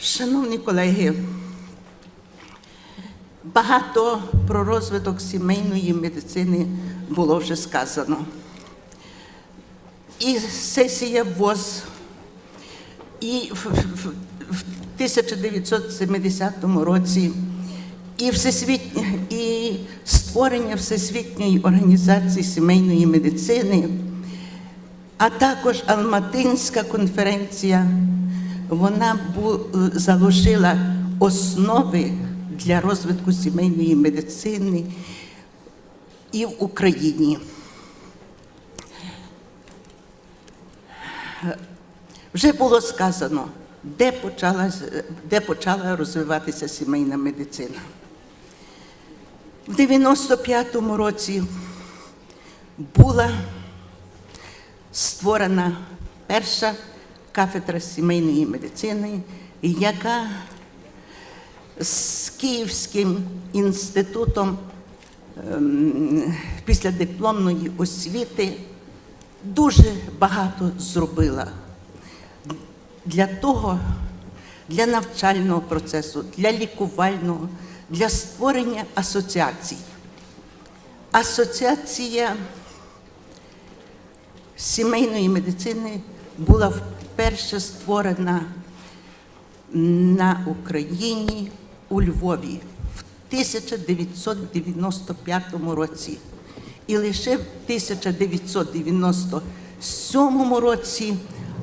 Шановні колеги, багато про розвиток сімейної медицини було вже сказано. І сесія ВОЗ, і в, в- в 1970 році, і, всесвіт... і створення Всесвітньої організації сімейної медицини, а також Алматинська конференція, вона бу... заложила основи для розвитку сімейної медицини і в Україні. Вже було сказано, де почала, де почала розвиватися сімейна медицина. В 95-му році була створена перша кафедра сімейної медицини, яка з Київським інститутом ем, післядипломної освіти дуже багато зробила для того, для навчального процесу, для лікувального, для створення асоціацій. Асоціація сімейної медицини була вперше створена на Україні у Львові в 1995 році. І лише в 1997 році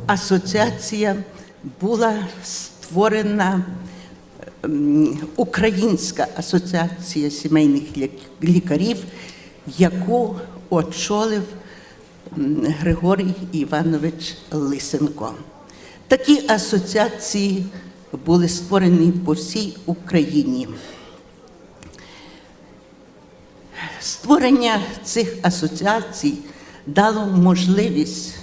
асоціація була створена ем, Українська асоціація сімейних лікарів, яку очолив Григорій Іванович Лисенко. Такі асоціації були створені по всій Україні. Створення цих асоціацій дало можливість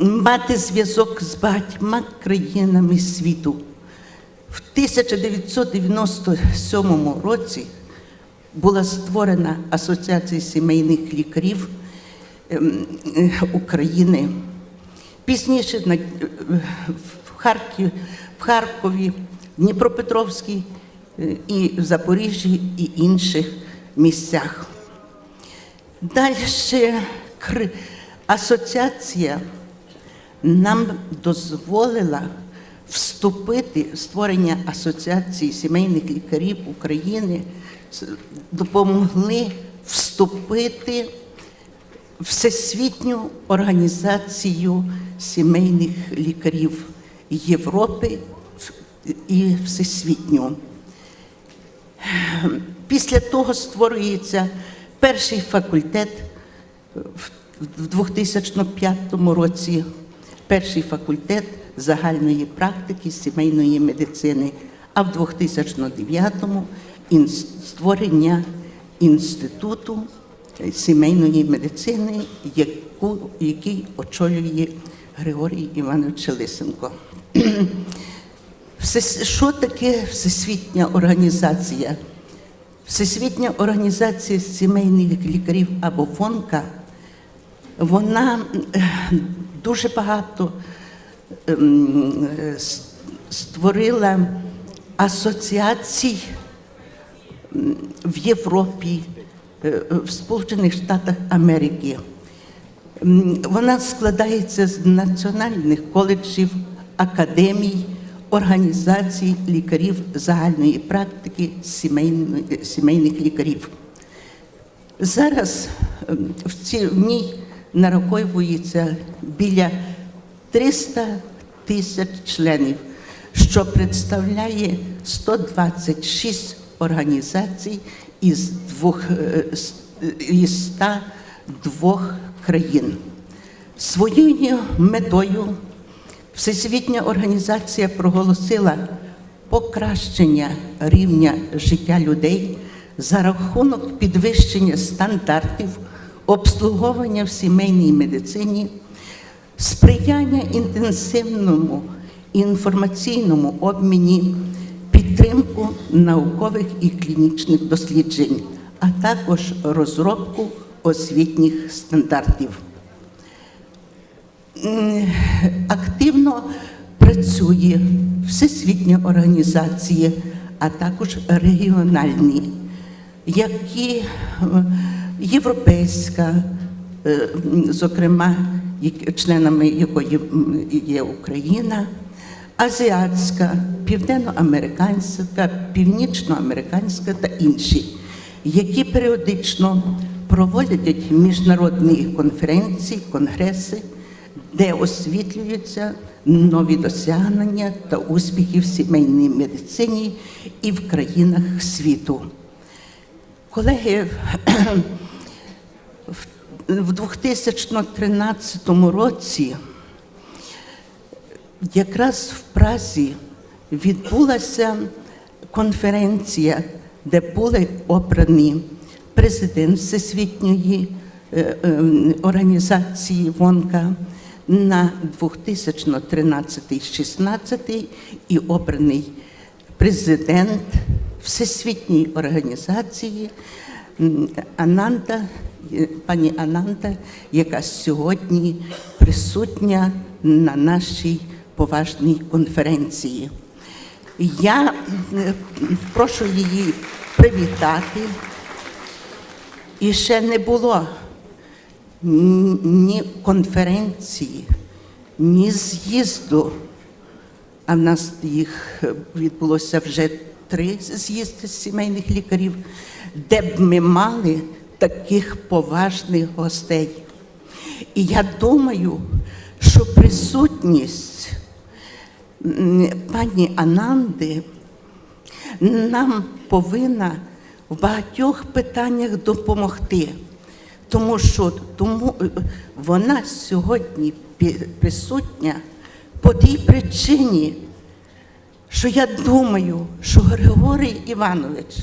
мати зв'язок з багатьма країнами світу. В 1997 році була створена Асоціація сімейних лікарів ем, е, України. Пізніше е, в, Харків, в Харкові, Дніпропетровській е, і в Запоріжжі і інших місцях. Далі асоціація нам дозволила вступити в створення Асоціації сімейних лікарів України, допомогли вступити в Всесвітню організацію сімейних лікарів Європи і Всесвітню. Після того створюється перший факультет в в 2005 році, перший факультет загальної практики сімейної медицини, а в 2009-му інс- створення інституту сімейної медицини, яку, який очолює Григорій Іванович Лисенко. Що таке всесвітня організація? Всесвітня організація сімейних лікарів або ВОНКа, вона е, дуже багато ем, е, створила асоціацій в Європі, е, в Сполучених Штатах Америки. Вона складається з національних коледжів, академій, організацій лікарів загальної практики, сімейної- сімейних лікарів. Зараз в цій ній нараховується біля 300 тисяч членів, що представляє 126 організацій із, двох, е, із 102 країн. Своєю метою Всесвітня організація проголосила покращення рівня життя людей за рахунок підвищення стандартів обслуговування в сімейній медицині, сприяння інтенсивному інформаційному обміні, підтримку наукових і клінічних досліджень, а також розробку освітніх стандартів. Активно працює всесвітня організація, а також регіональні, які е, європейська, е, зокрема, членами якої є Україна, азіатська, південноамериканська, північноамериканська та інші, які періодично проводять міжнародні конференції, конгреси, де освітлюються нові досягнення та успіхи в сімейній медицині і в країнах світу. Колеги, в- в 2013 році якраз в Празі відбулася конференція, де були обрані президент Всесвітньої е, е, організації ВОНКа на 2013-16 і обраний президент Всесвітньої організації м, Ананда, е, пані Ананда, яка сьогодні присутня на нашій поважній конференції. Я е, прошу її привітати. І ще не було ні- конференції, ні з'їзду. А в нас їх е, відбулося вже три з'їзди сімейних лікарів, де б ми мали таких поважних гостей. І я думаю, що присутність пані Ананди нам повинна в багатьох питаннях допомогти, тому що тому е, вона сьогодні присутня по тій причині, що я думаю, що Григорій Іванович,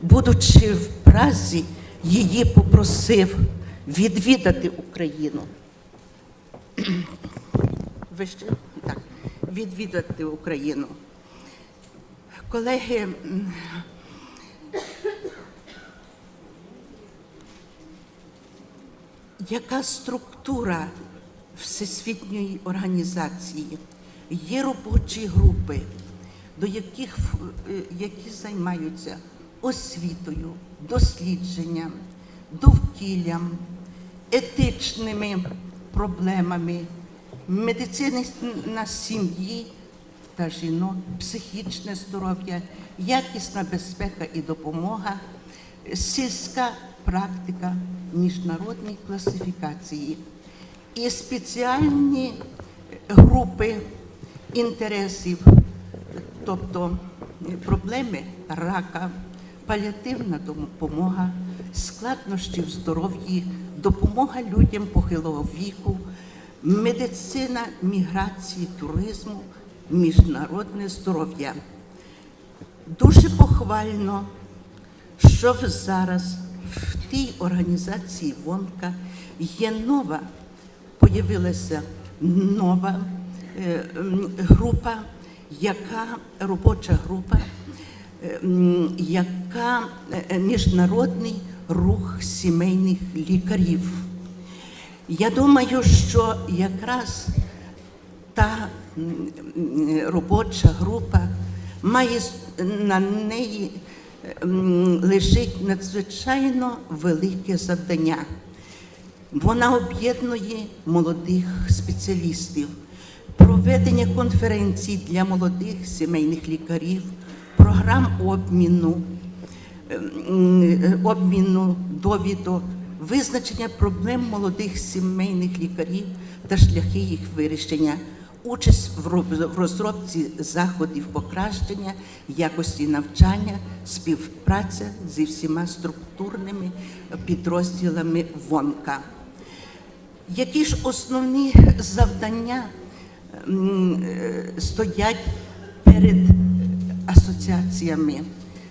будучи в Празі, її попросив відвідати Україну. Ви ще? Відвідати Україну. Колеги, яка структура Всесвітньої організації? Є робочі групи, до яких, е, які займаються освітою, дослідженням, довкіллям, етичними проблемами, медицини на сім'ї та жінок, психічне здоров'я, якісна безпека і допомога, сільська практика міжнародної класифікації і спеціальні групи інтересів, тобто проблеми рака, паліативна допомога, складнощі в здоров'ї, допомога людям похилого віку, медицина міграції, туризму, міжнародне здоров'я. Дуже похвально, що зараз в тій організації ВОНКа є нова, появилася нова е, група, яка робоча група, е, яка е, міжнародний рух сімейних лікарів. Я думаю, що якраз та робоча група має на неї лежить надзвичайно велике завдання. Вона об'єднує молодих спеціалістів, проведення конференцій для молодих сімейних лікарів, програм обміну, ем, обміну довідок, визначення проблем молодих сімейних лікарів та шляхи їх вирішення, участь в розробці заходів покращення якості навчання, співпраця зі всіма структурними підрозділами ВОНКа. Які ж основні завдання е, стоять перед асоціаціями?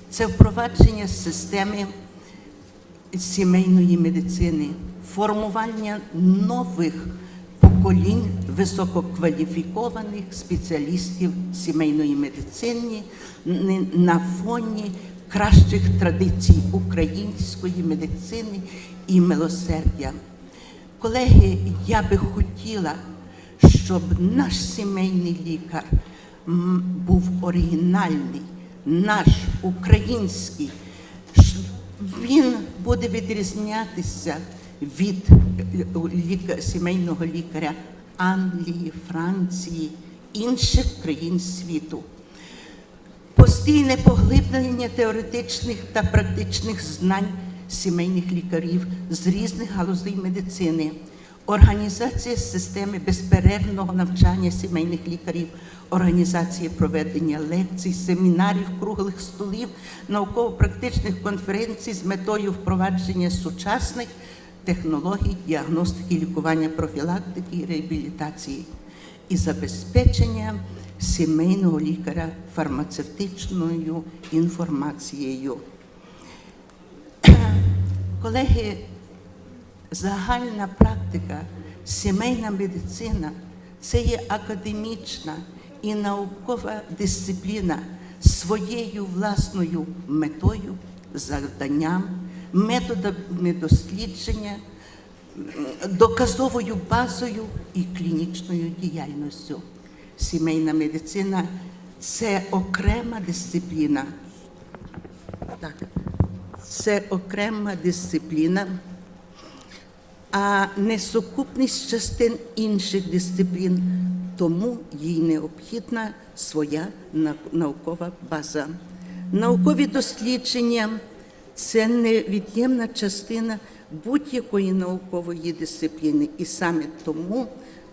Це впровадження системи сімейної медицини, формування нових поколінь висококваліфікованих спеціалістів сімейної медицини на фоні кращих традицій української медицини і милосердя. Колеги, я би хотіла, щоб наш сімейний лікар був оригінальний, наш український. Він буде відрізнятися від сімейного лікаря Англії, Франції, інших країн світу. Постійне поглиблення теоретичних та практичних знань сімейних лікарів з різних галузей медицини, організація системи безперервного навчання сімейних лікарів, організація проведення лекцій, семінарів, круглих столів, науково-практичних конференцій з метою впровадження сучасних технологій діагностики, лікування, профілактики і реабілітації і забезпечення сімейного лікаря фармацевтичною інформацією. Колеги, загальна практика, сімейна медицина це є академічна і наукова дисципліна своєю власною метою, завданням, методами дослідження, доказовою базою і клінічною діяльністю. Сімейна медицина це окрема дисципліна. Так, це окрема дисципліна, а не сукупність частин інших дисциплін, тому їй необхідна своя наукова база. Наукові дослідження це невід'ємна частина будь-якої наукової дисципліни, і саме тому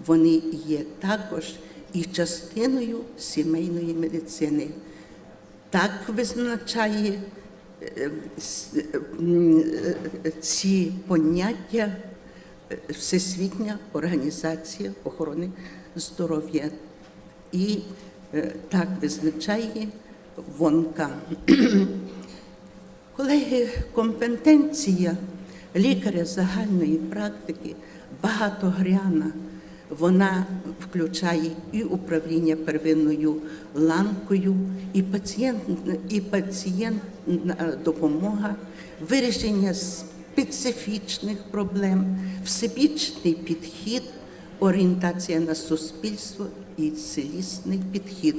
вони є також і частиною сімейної медицини. Так визначає е, е, е, ці поняття Всесвітня організація охорони здоров'я. І е, так визначає ВОНКа. Колеги, компетенція лікаря загальної практики багатогряна. Вона включає і управління первинною ланкою, і пацієнт, і пацієнтна допомога, вирішення специфічних проблем, всебічний підхід, орієнтація на суспільство і цілісний підхід.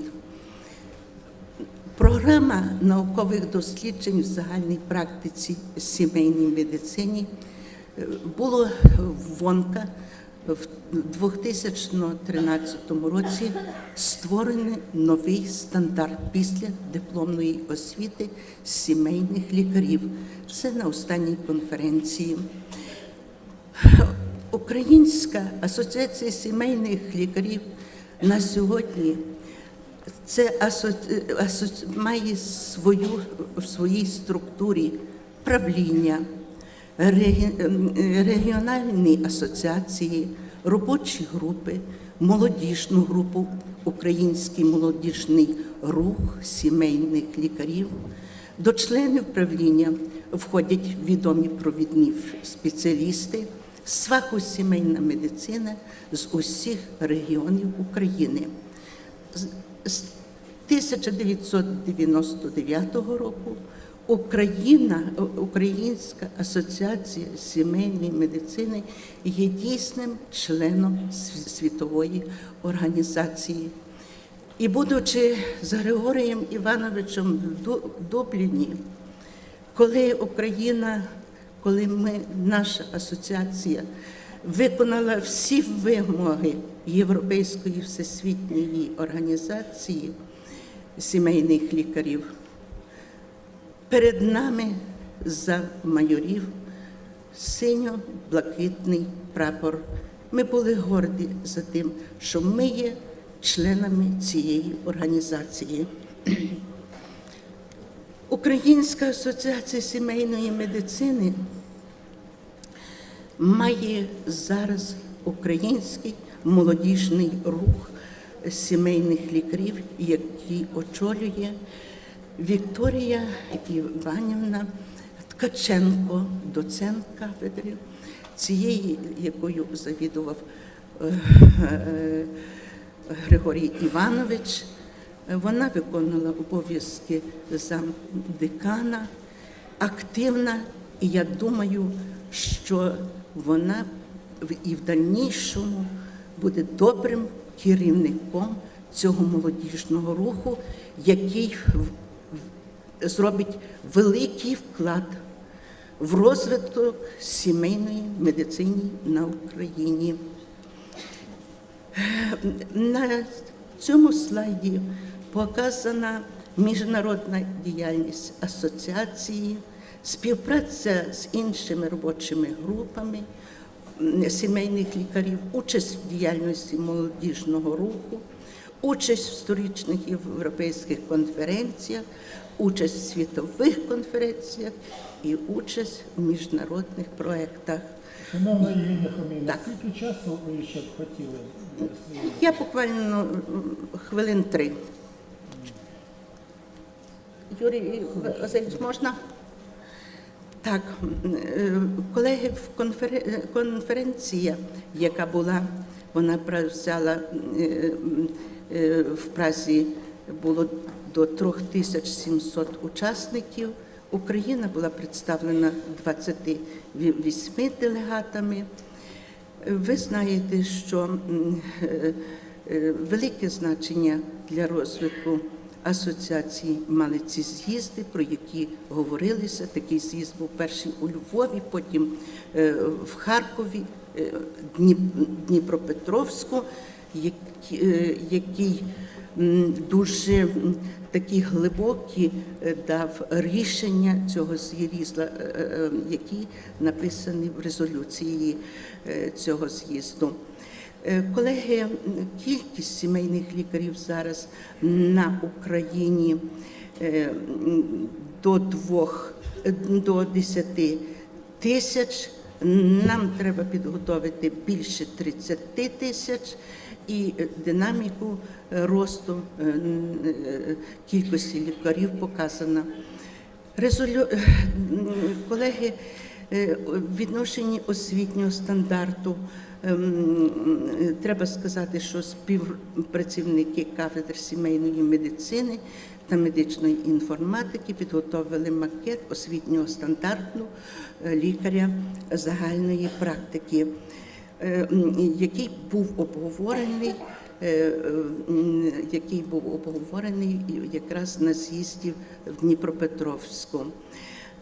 Програма наукових досліджень в загальній практиці сімейній медицині е, було ВОНКа в 2013 році створений новий стандарт після дипломної освіти сімейних лікарів. Це на останній конференції. Українська асоціація сімейних лікарів на сьогодні це асо... асо- має свою в своїй структурі правління, регіональні асоціації, робочі групи, молодіжну групу, Український молодіжний рух сімейних лікарів. До членів правління входять відомі провідні спеціалісти з сімейна медицина з усіх регіонів України. З 1999 року Україна, Українська асоціація сімейної медицини є дійсним членом світової організації. І будучи з Григорієм Івановичем в Дубліні, коли Україна, коли ми, наша асоціація, виконала всі вимоги Європейської всесвітньої організації сімейних лікарів, перед нами за майорів синьо-блакитний прапор. Ми були горді за тим, що ми є членами цієї організації. Українська асоціація сімейної медицини має зараз український молодіжний рух сімейних лікарів, який очолює Вікторія Іванівна Ткаченко, доцент кафедри, цієї, якою завідував е, е, Григорій Іванович. Вона виконувала обов'язки замдекана, активна, і я думаю, що вона і в дальнішому буде добрим керівником цього молодіжного руху, який зробить великий вклад в розвиток сімейної медицини на Україні. На цьому слайді показана міжнародна діяльність асоціації, співпраця з іншими робочими групами сімейних лікарів, участь в діяльності молодіжного руху, участь в сторічних європейських конференціях, участь в світових конференціях і участь в міжнародних проєктах. Шановна Євгенія Хоміна, скільки часу ви ще б хотіли? Я буквально хвилин три. Юрій Васильович, можна? Так, е, колеги, в конфер- конференція, яка була, вона взяла е, е, в Празі було до 3700 учасників. Україна була представлена 28 делегатами. Ви знаєте, що е, е, велике значення для розвитку асоціації мали ці з'їзди, про які говорилися. Такий з'їзд був перший у Львові, потім е, в Харкові, Дніпропетровську, який дуже такі глибокі е, дав рішення цього з'їзду, е, е, які написані в резолюції цього з'їзду. Колеги, кількість сімейних лікарів зараз на Україні до двох до 10 тисяч. Нам треба підготовити більше 30 тисяч і е, динаміку е, росту е, кількості лікарів показана. Резолю... Колеги, відношенні освітнього стандарту ем, треба сказати, що співпрацівники кафедр сімейної медицини та медичної інформатики підготовили макет освітнього стандарту лікаря загальної практики, який був обговорений. е, який був обговорений якраз на з'їзді в Дніпропетровську.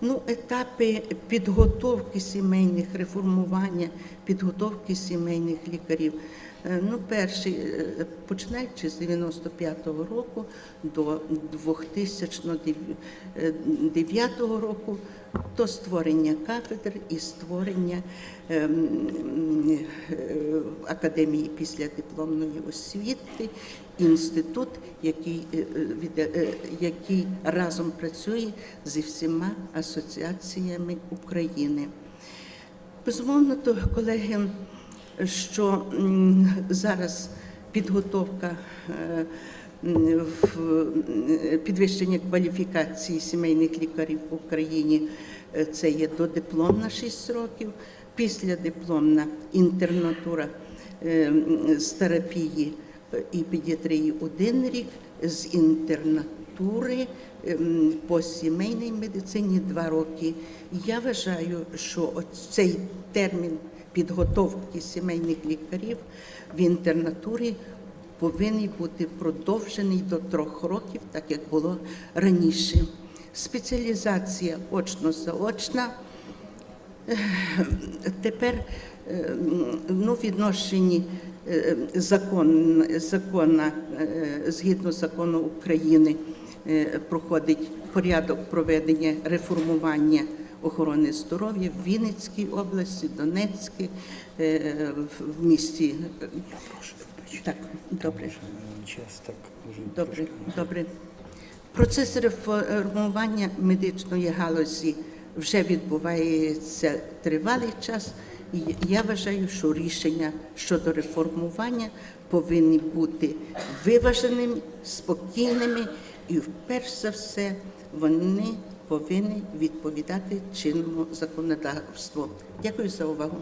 Ну, етапи підготовки сімейних реформування, підготовки сімейних лікарів. Е, Ну, перший, е, починаючи з 95-го року до 2009 року, то створення кафедр і створення ем, е, академії післядипломної освіти, інститут, який, е, е, е, який разом працює зі всіма асоціаціями України. Безумовно, то колеги, що зараз підготовка е, в е, підвищення кваліфікації сімейних лікарів в Україні е, це є додипломна 6 років, післядипломна інтернатура е, з терапії і педіатрії один рік, з інтернатури по сімейній медицині два роки. Я вважаю, що цей термін підготовки сімейних лікарів в інтернатурі повинен бути продовжений до трьох років, так як було раніше. Спеціалізація очно-заочна. Тепер е, ну, відношенні е, закон, закона, е, згідно закону України, проходить порядок проведення реформування охорони здоров'я в Вінницькій області, Донецькій, е, в- місті. Так, добре. Добре, добре. Процес реформування медичної галузі вже відбувається тривалий час. І я вважаю, що рішення щодо реформування повинні бути виваженими, спокійними і, перш за все, вони повинні відповідати чинному законодавству. Дякую за увагу.